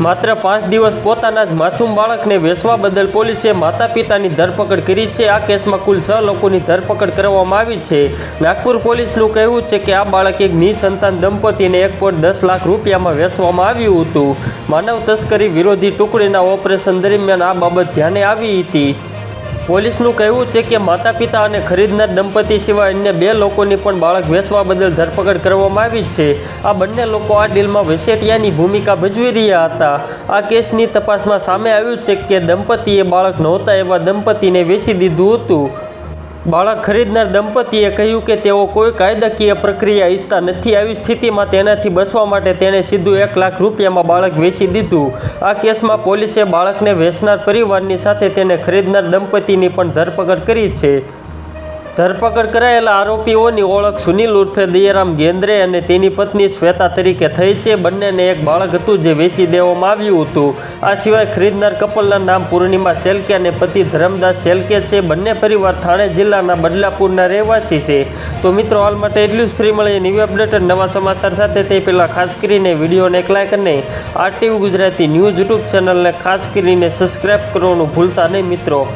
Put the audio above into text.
માત્ર પાંચ દિવસ પોતાના જ માસૂમ બાળકને વેચવા બદલ પોલીસે માતા પિતાની ધરપકડ કરી છે. આ કેસમાં કુલ છ લોકોની ધરપકડ કરવામાં આવી છે. નાગપુર પોલીસનું કહેવું છે કે આ બાળક એક નિસંતાન દંપતીને એક પોઈન્ટ દસ લાખ રૂપિયામાં વેચવામાં આવ્યું હતું. માનવ તસ્કરી વિરોધી ટુકડીના ઓપરેશન દરમિયાન આ બાબત ધ્યાને આવી હતી. પોલીસનું કહેવું છે કે માતા પિતા અને ખરીદનાર દંપતી સિવાય અન્ય બે લોકોની પણ બાળક વેચવા બદલ ધરપકડ કરવામાં આવી છે. આ બંને લોકો આ ડીલમાં વેસેટિયાની ભૂમિકા ભજવી રહ્યા હતા. આ કેસની તપાસમાં સામે આવ્યું છે કે દંપતીએ બાળક નહોતા એવા દંપતીને વેચી દીધું હતું. બાળક ખરીદનાર દંપતીએ કહ્યું કે તેઓ કોઈ કાયદાકીય પ્રક્રિયા ઈચ્છતા નથી. આવી સ્થિતિમાં તેનાથી બચવા માટે તેણે સીધું એક લાખ રૂપિયામાં બાળક વેચી દીધું. આ કેસમાં પોલીસે બાળકને વેચનાર પરિવારની સાથે તેને ખરીદનાર દંપતીની પણ ધરપકડ કરી છે. ધરપકડ કરાયેલા આરોપીઓની ઓળખ સુનિલ ઉર્ફે દયારામ ગેન્દ્રે અને તેની પત્ની શ્વેતા તરીકે થઈ છે. બંનેને એક બાળક હતું જે વેચી દેવામાં આવ્યું હતું. આ સિવાય ખરીદનાર કપલના નામ પૂર્ણિમા શેલકે અને પતિ ધરમદાસ શેલકે છે. બંને પરિવાર થાણે જિલ્લાના બદલાપુરના રહેવાસી છે. તો મિત્રો, હાલ માટે એટલું જ. ફ્રી મળે ન્યૂ અપડેટ અને નવા સમાચાર સાથે. તે પહેલાં ખાસ કરીને વિડીયોને એક લાઈક અને આરટીવી ગુજરાતી ન્યૂઝ યુટ્યુબ ચેનલને ખાસ કરીને સબસ્ક્રાઈબ કરવાનું ભૂલતા નહીં મિત્રો.